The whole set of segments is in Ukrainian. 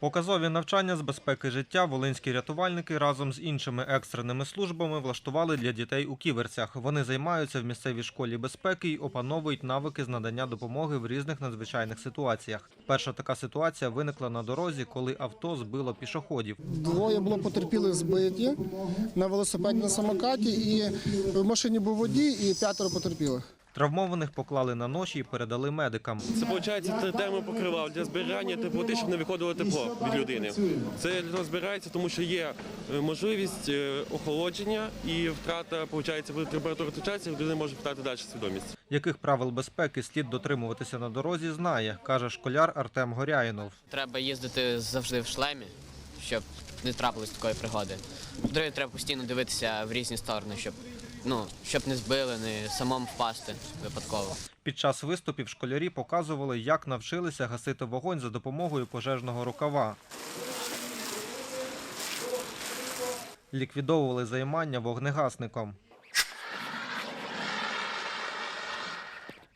Показові навчання з безпеки життя волинські рятувальники разом з іншими екстреними службами влаштували для дітей у ківерцях. Вони займаються в місцевій школі безпеки і опановують навики з надання допомоги в різних надзвичайних ситуаціях. Перша така ситуація виникла на дорозі, коли авто збило пішоходів. Двоє було потерпілих збиті на велосипеді на самокаті, і в машині був водій і п'ятеро потерпілих. Травмованих поклали на ноші і передали медикам. Це виходить термопокривав для зберігання теплоти, щоб не виходило тепло від людини. Це для того збирається, тому що є е, можливість е, охолодження і втрата, виходить, коли температура втрачається, людина може втратити далі свідомість. Яких правил безпеки слід дотримуватися на дорозі, знає, каже школяр Артем Горяїнов. Треба їздити завжди в шлемі, щоб не трапилось такої пригоди. По-друге, треба постійно дивитися в різні сторони, щоб, ну, щоб не збили, не самому впасти випадково. Під час виступів школярі показували, як навчилися гасити вогонь за допомогою пожежного рукава. Ліквідовували займання вогнегасником.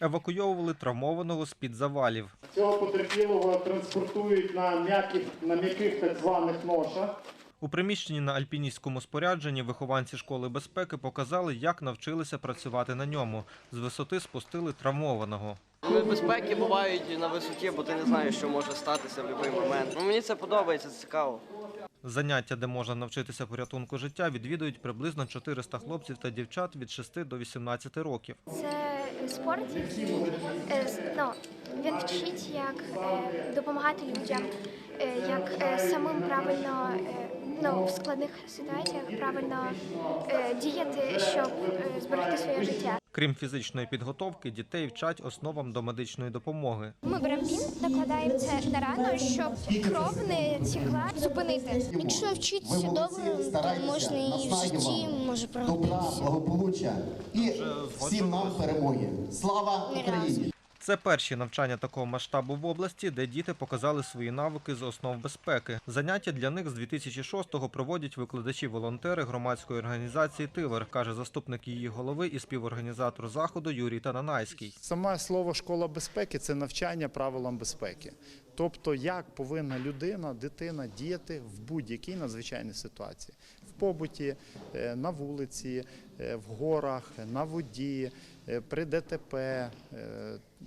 Евакуйовували травмованого з-під завалів. Цього потерпілого транспортують на м'яких на м'яких так званих ношах. У приміщенні на альпіністському спорядженні вихованці школи безпеки показали, як навчилися працювати на ньому. З висоти спустили травмованого. Небезпеки бувають на висоті, бо ти не знаєш, що може статися в будь-який момент. Ну, мені це подобається, це цікаво. Заняття, де можна навчитися порятунку життя, відвідують приблизно 400 хлопців та дівчат від 6 до 18 років. Це спорт, який е, ну, він вчить, як е, допомагати людям, е, як е, самим правильно е, ну, в складних ситуаціях правильно е, діяти, щоб е, зберегти своє життя. Крім фізичної підготовки, дітей вчать основам домедичної допомоги. Ми беремо бінт, накладаємо це на рану, щоб кров не текла, зупинити. Якщо навчитися добре, то можна і в житті може добра, благополуччя і всім нам перемоги. Слава Україні! Це перші навчання такого масштабу в області, де діти показали свої навики з основ безпеки. Заняття для них з 2006-го проводять викладачі-волонтери громадської організації Тивер, каже заступник її голови і співорганізатор заходу Юрій Тананайський. Саме слово школа безпеки це навчання правилам безпеки. Тобто, як повинна людина, дитина діяти в будь-якій надзвичайній ситуації в побуті, е, на вулиці, е, в горах, на воді, е, при ДТП.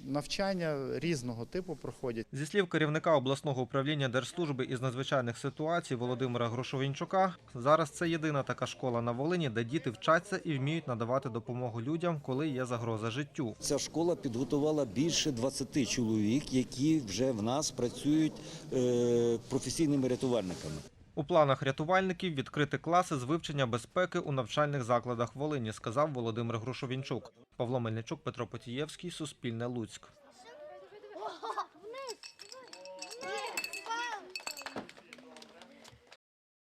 Навчання різного типу проходять. Зі слів керівника обласного управління Держслужби із надзвичайних ситуацій Володимира Грушовінчука, зараз це єдина така школа на Волині, де діти вчаться і вміють надавати допомогу людям, коли є загроза життю. Ця школа підготувала більше 20 чоловік, які вже в нас працюють е, професійними рятувальниками. У планах рятувальників відкрити класи з вивчення безпеки у навчальних закладах Волині, сказав Володимир Грушовінчук. Павло Мельничук, Петро Потієвський, Суспільне Луцьк.